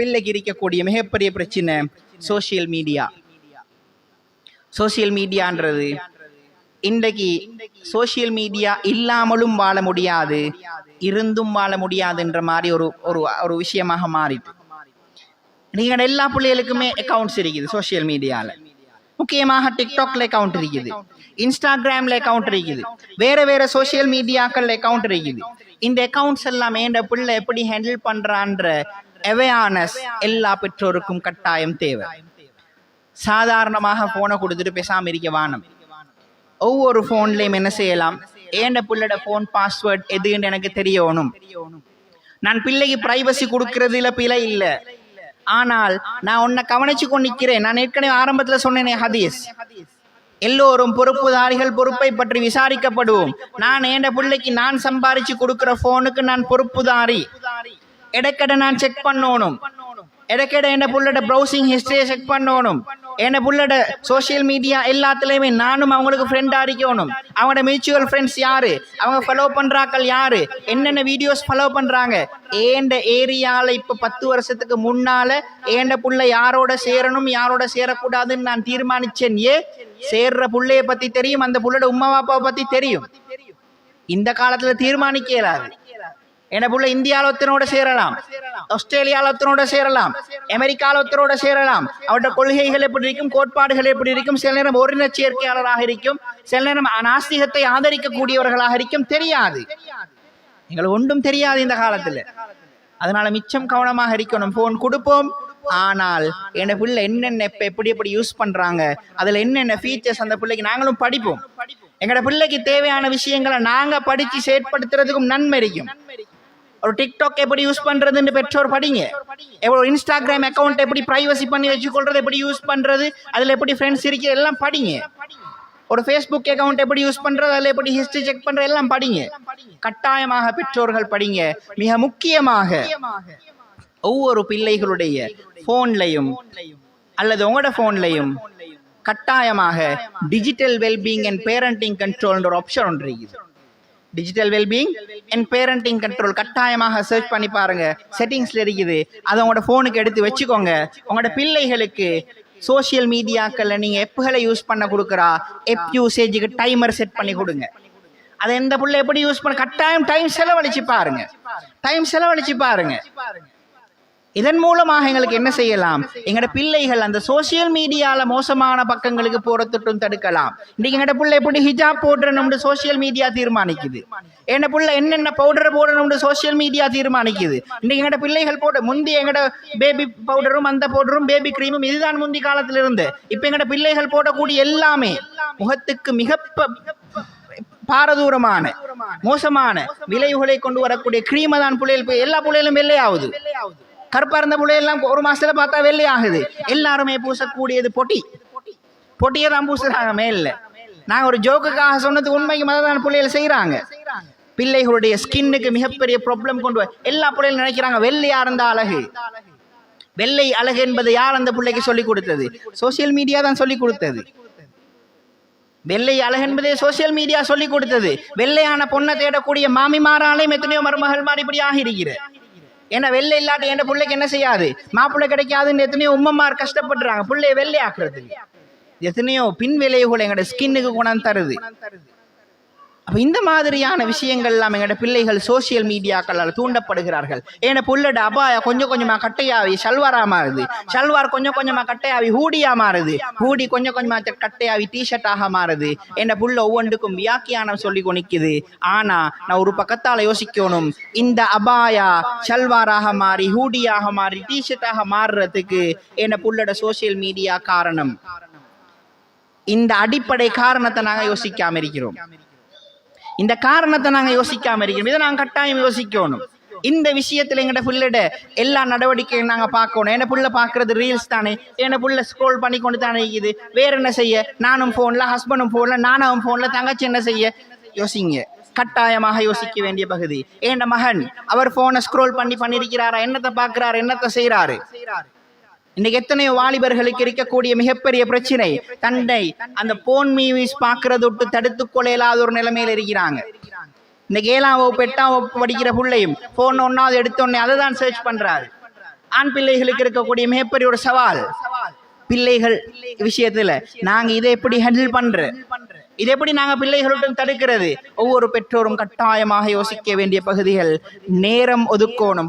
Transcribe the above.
பிள்ளைக்கு இருக்கக்கூடிய மிகப்பெரிய பிரச்சனை சோசியல் மீடியா சோசியல் மீடியான்றது இன்றைக்கு சோசியல் மீடியா இல்லாமலும் வாழ முடியாது இருந்தும் வாழ முடியாதுன்ற மாதிரி ஒரு ஒரு ஒரு விஷயமாக மாறிட்டு. நீங்கள் எல்லா பிள்ளைகளுக்குமே அக்கவுண்ட்ஸ் இருக்குது சோசியல் மீடியாவில் முக்கியமாக டிக்டாக்ல அக்கௌண்ட் இருக்குது. இன்ஸ்டாகிராம்ல அக்கௌண்ட் இருக்குது. வேற வேற சோசியல் மீடியாக்கள்ல அக்கௌண்ட் இருக்குது. இந்த அக்கவுண்ட்ஸ் எல்லாம் என் பிள்ளை எப்படி ஹேண்டில் பண்றான்ற அவேர்னஸ் எல்லா பெற்றோருக்கும் கட்டாயம் தேவை. சாதாரணமாக ஃபோனை கொடுத்துட்டு பேசாமல் இருக்க வானம் ஒவ்வொரு ஃபோன்லேயும் என்ன செய்யலாம்? ஏண்ட பிள்ளைட ஃபோன் பாஸ்வேர்ட் எதுன்னு எனக்கு தெரியணும். நான் பிள்ளைக்கு பிரைவசி கொடுக்கறதுல பிழை இல்லை. ஆனால் நான் உன்னை கவனிச்சு கொண்டு நிற்கிறேன் நான் ஏற்கனவே ஆரம்பத்தில் சொன்னேனே ஹதீஸ். எல்லோரும் பொறுப்புதாரிகள் பொறுப்பை பற்றி விசாரிக்கப்படுவோம். நான் ஏண்ட பிள்ளைக்கு நான் சம்பாரிச்சு கொடுக்கிற போனுக்கு நான் பொறுப்புதாரி. இடைக்கடை நான் செக் பண்ணணும். இடைக்கடை என்ன புள்ளோட ப்ரௌசிங் ஹிஸ்டரியை செக் பண்ணணும். என்ன புள்ளோட சோஷியல் மீடியா எல்லாத்துலேயுமே நானும் அவங்களுக்கு ஃப்ரெண்டாக இருக்கணும். அவங்களோட மியூச்சுவல் ஃப்ரெண்ட்ஸ் யாரு? அவங்க ஃபாலோ பண்ணுறாக்கள் யாரு? என்னென்ன வீடியோஸ் ஃபாலோ பண்ணுறாங்க ஏண்ட ஏரியாவில் இப்போ பத்து வருஷத்துக்கு முன்னால ஏண்ட புள்ள யாரோட சேரணும் யாரோட சேரக்கூடாதுன்னு நான் தீர்மானிச்சேன் ஏ? சேர்ற புள்ளைய பற்றி தெரியும் அந்த புள்ளோட உம்மா பாப்பாவை பற்றி தெரியும். இந்த காலத்தில் தீர்மானிக்கலாது. இயலாது புள்ள இந்தியாவில் ஒருத்தனோட சேரலாம் ஆஸ்திரேலியாவில் ஒருத்தனோட சேரலாம் அமெரிக்காவில் ஒருத்தரோட சேரலாம் அவருடைய கொள்கைகள் எப்படி இருக்கும் கோட்பாடுகள் எப்படி இருக்கும் சில நேரம் ஓரின சேர்க்கையாளராக இருக்கும் சில நேரம் நாஸ்திகத்தை ஆதரிக்கக்கூடியவர்களாக இருக்கும் தெரியாது எங்களுக்கு ஒன்றும் தெரியாது இந்த காலத்தில் அதனால மிச்சம் கவனமாக இருக்கணும் போன் கொடுப்போம் ஆனால் என் பிள்ளை என்னென்ன இப்போ எப்படி எப்படி யூஸ் பண்றாங்க அதுல என்னென்ன ஃபீச்சர்ஸ் அந்த பிள்ளைக்கு நாங்களும் படிப்போம் எங்களோட பிள்ளைக்கு தேவையான விஷயங்களை நாங்க படிச்சு செயற்படுத்துறதுக்கும் நன்மை இருக்கும் ஒரு டிக்டாக் எப்படி யூஸ் பண்ணுறதுன்னு பெற்றோர் படிங்க. எவ்வளோ இன்ஸ்டாகிராம் அக்கௌண்ட் எப்படி ப்ரைவசி பண்ணி வச்சுக்கொள்றது எப்படி யூஸ் பண்ணுறது அதில் எப்படி ஃப்ரெண்ட்ஸ் இருக்கிற எல்லாம் படிங்க. ஒரு ஃபேஸ்புக் அக்கௌண்ட் எப்படி யூஸ் பண்ணுறது அதில் எப்படி ஹிஸ்ட்ரி செக் பண்ணுறது எல்லாம் படிங்க. கட்டாயமாக பெற்றோர்கள் படிங்க. மிக முக்கியமாக ஒவ்வொரு பிள்ளைகளுடைய ஃபோன்லையும் அல்லது உங்களோட ஃபோன்லையும் கட்டாயமாக டிஜிட்டல் வெல்பீங் அண்ட் பேரண்டிங் கண்ட்ரோல்ன்ற ஒரு ஆப்ஷன் ஒன்று இருக்குது. Digital wellbeing and parenting control கட்டாயமாக சர்ச் பண்ணி பாருங்க. செட்டிங்ஸ்ல இருக்குது. அதை உங்களோட ஃபோனுக்கு எடுத்து வச்சுக்கோங்க. உங்களோட பிள்ளைகளுக்கு சோஷியல் மீடியாக்கள்ல நீங்க எப்புகளை யூஸ் பண்ண கொடுக்குறா எப் யூசேஜுக்கு டைமர் செட் பண்ணி கொடுங்க. அதை எந்த பிள்ளை எப்படி யூஸ் பண்ண கட்டாயம் டைம் செலவழிச்சு பாருங்க. டைம் செலவழிச்சு பாருங்க. இதன் மூலமாக எங்களுக்கு என்ன செய்யலாம்? எங்களோட பிள்ளைகள் அந்த சோசியல் மீடியால மோசமான பக்கங்களுக்கு போறதுட்டும் தடுக்கலாம். இன்னைக்கு எங்கட பிள்ளை எப்படி ஹிஜாப் போடணும்னு சோசியல் மீடியா தீர்மானிக்குது. என்ன பிள்ளை என்னென்ன பவுடர் போடணும்னு சோசியல் மீடியா தீர்மானிக்குது. இன்னைக்கு எங்கட பிள்ளைகள் போட முந்தி எங்கட பேபி பவுடரும் அந்த பவுடரும் பேபி கிரீமும் இதுதான் முந்தி காலத்துல இருந்து இப்ப எங்கட பிள்ளைகள் போடக்கூடிய எல்லாமே முகத்துக்கு மிக பாரதூரமான மோசமான விளைவுகளை கொண்டு வரக்கூடிய கிரீமை தான் பிள்ளைகள் எல்லா பிள்ளைகளும் வெள்ளையாகுது கருப்பா இருந்த பிள்ளையெல்லாம் ஒரு மாசத்துல பார்த்தா வெள்ளை ஆகுது எல்லாருமே பூசக்கூடியது பொட்டி. பொட்டியை தான் பூசுறாங்க மேல்ல. நாங்க ஒரு ஜோக்குக்காக சொன்னது உண்மைக்கு மததான் பிள்ளைகள் செய்யறாங்க பிள்ளைகளுடைய ஸ்கின்னுக்கு மிகப்பெரிய ப்ராப்ளம் கொண்டு எல்லா பிள்ளைகளும் நினைக்கிறாங்க வெள்ளையா இருந்த அழகு. வெள்ளை அழகு என்பது யார் அந்த பிள்ளைக்கு சொல்லி கொடுத்தது? சோசியல் மீடியா தான் சொல்லி கொடுத்தது. வெள்ளை அழகு என்பதே சோசியல் மீடியா சொல்லி கொடுத்தது. வெள்ளையான பொண்ணை தேடக்கூடிய மாமிமாராலையும் எத்தனையோ மருமகள் மாதிரி இப்படி ஆகிருக்கிற ஏன்னா வெள்ளை இல்லாட்டி என் பிள்ளைக்கு என்ன செய்யாது? மாப்பிள்ளை கிடைக்காதுன்னு எத்தனையோ உம்மம்மார் கஷ்டப்படுறாங்க பிள்ளைய வெள்ளை ஆக்குறது எத்தனையோ பின் விளைவுகள் எங்களோட ஸ்கின்னுக்கு குணம் தருது. அப்போ இந்த மாதிரியான விஷயங்கள்லாம் எங்களோட பிள்ளைகள் சோசியல் மீடியாக்களால் தூண்டப்படுகிறார்கள். ஏன்னா புள்ளட அபாயா கொஞ்சம் கொஞ்சமா கட்டையாவி ஷல்வாராக மாறுது. சல்வார் கொஞ்சம் கொஞ்சமா கட்டையாவி ஹூடியாக மாறுது. ஹூடி கொஞ்சம் கொஞ்சமாக கட்டையாவி டிஷர்ட்டாக மாறுது. என்ன புள்ள ஒவ்வொன்றுக்கும் வியாக்கியானம் சொல்லி கொணிக்குது ஆனா நான் ஒரு பக்கத்தால் யோசிக்கணும். இந்த அபாயா சல்வாராக மாறி ஹூடியாக மாறி டிஷர்ட்டாக மாறுறதுக்கு என்ன புல்லட சோசியல் மீடியா காரணம். இந்த அடிப்படை காரணத்தை நாங்கள் யோசிக்காம இருக்கிறோம். இந்த காரணத்தை நாங்க யோசிக்காம இருக்கிறோம் இதை நாங்கள் கட்டாயம் யோசிக்கணும். இந்த விஷயத்துல எங்கட புள்ளட எல்லா நடவடிக்கையும் நாங்க பார்க்கணும். என்ன புள்ள பாக்குறது ரீல்ஸ் தானே. என்ன புள்ள ஸ்க்ரோல் பண்ணி கொண்டு தானே இருக்குது. வேற என்ன செய்ய? நானும் போன்ல ஹஸ்பண்டும் போன்ல நானும் போன்ல தங்கச்சி என்ன செய்ய? யோசிங்க. கட்டாயமாக யோசிக்க வேண்டிய பகுதி. ஏண்ட மகன் அவர் போனை ஸ்க்ரோல் பண்ணி பண்ணிருக்கிறாரா என்னத்தை பாக்குறாரு என்னத்தை செய்யறாரு இன்னைக்கு எத்தனையோ வாலிபர்களுக்கு இருக்கக்கூடிய மிகப்பெரிய பிரச்சனை. தண்டை. அந்த போன் மீவிஸ் பார்க்கறது விட்டு தடுத்து கொள்ளையில்லாத ஒரு நிலைமையில இருக்கிறாங்க. இன்னைக்கு ஏழாம் வகுப்பு எட்டாம் வகுப்பு படிக்கிற பிள்ளையும் போன் ஒன்னாவது எடுத்தோடனே அதை தான் சர்ச் பண்றாரு. ஆண் பிள்ளைகளுக்கு இருக்கக்கூடிய மிகப்பெரிய ஒரு சவால். பிள்ளைகள் விஷயத்துல நாங்க இதை எப்படி ஹேண்டில் பண்ற இதை எப்படி நாங்க பிள்ளைகளுடன் தடுக்கிறது? ஒவ்வொரு பெற்றோரும் கட்டாயமாக யோசிக்க வேண்டிய பகுதிகள் நேரம் ஒதுக்கோணும்.